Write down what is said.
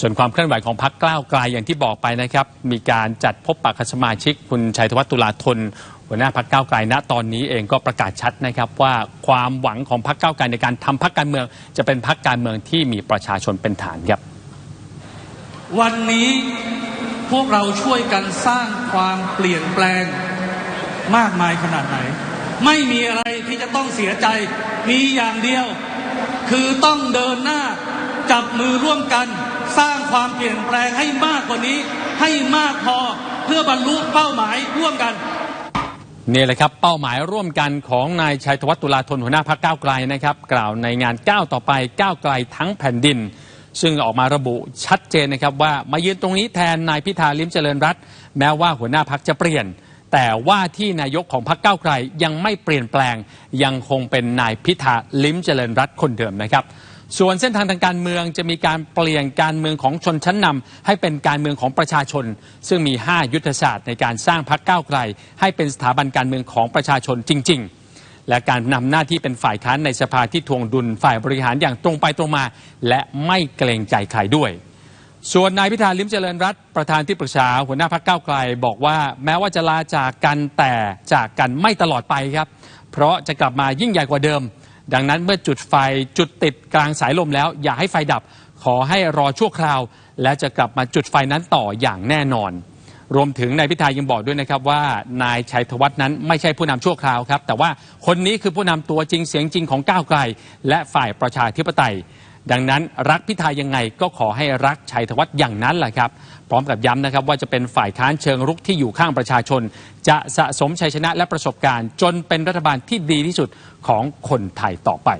ส่วนความเคลื่อนไหวของพักกล้าวไกลอย่างที่บอกไปนะครับ มีการจัดพบปะคณะสมาชิก คุณชัยธวัฒน์ตุลาธนหัวหน้าพักก้าวไกลณตอนนี้เองก็ประกาศชัดนะครับ ว่าความหวังของพักก้าวไกลในการทำพักการเมือง จะเป็นพักการเมืองที่มีประชาชนเป็นฐานครับ วันนี้พวกเราช่วยกันสร้างความเปลี่ยนแปลงมากมายขนาดไหน ไม่มีอะไรที่จะต้องเสียใจมีอย่างเดียว คือต้องเดินหน้า จับมือร่วมกัน สร้างความเปลี่ยนแปลงให้มากกว่านี้ ให้มากพอเพื่อบรรลุเป้าหมายร่วมกันนี่แหละครับเป้าหมายร่วมกันของนายชัยธวัฒน์ตุลาธนหัวหน้าพักก้าวไกลนะครับ กล่าวในงานก้าวต่อไปก้าวไกลทั้งแผ่นดิน ซึ่งออกมาระบุชัดเจนนะครับว่ามายืนตรงนี้แทนนายพิธาลิมเจริญรัตน์แม้ว่าหัวหน้าพักจะเปลี่ยน แต่ว่าที่นายกของพักก้าวไกลยังไม่เปลี่ยนแปลง ยังคงเป็นนายพิธาลิมเจริญรัตน์คนเดิมนะครับ ส่วนเส้นทางทางการเมืองจะมีการเปลี่ยนการเมืองของชนชั้นนำให้เป็นการเมืองของประชาชน ซึ่งมี 5 ยุทธศาสตร์ในการสร้างพักก้าวไกล ให้เป็นสถาบันการเมืองของประชาชนจริง ๆและการนำหน้าที่เป็นฝ่ายค้านในสภาที่ทวงดุลฝ่ายบริหารอย่างตรงไปตรงมา และไม่เกรงใจใครด้วย ส่วนนายพิธาลิมเจริญรัตประธานที่ปรึกษาหัวหน้าพักก้าวไกล บอกว่าแม้ว่าจะลาจากกันแต่จากกันไม่ตลอดไปครับ เพราะจะกลับมายิ่งใหญ่กว่าเดิม ดังนั้นเมื่อจุดไฟจุดติดกลางสายลมแล้ว อย่าให้ไฟดับ ขอให้รอชั่วคราว และจะกลับมาจุดไฟนั้นต่ออย่างแน่นอน รวมถึงนายพิธายังบอกด้วยนะครับว่านายชัยธวัฒน์นั้นไม่ใช่ผู้นำชั่วคราวครับ แต่ว่าคนนี้คือผู้นำตัวจริงเสียงจริงของก้าวไกล และฝ่ายประชาธิปไตย ดังนั้นรักพิธายังไงก็ขอให้รักชัยธวัฒน์อย่างนั้นแหละครับ พร้อมกับย้ำนะครับว่าจะเป็นฝ่ายค้านเชิงรุกที่อยู่ข้างประชาชน จะสะสมชัยชนะและประสบการณ์ จนเป็นรัฐบาลที่ดีที่สุดของคนไทยต่อไป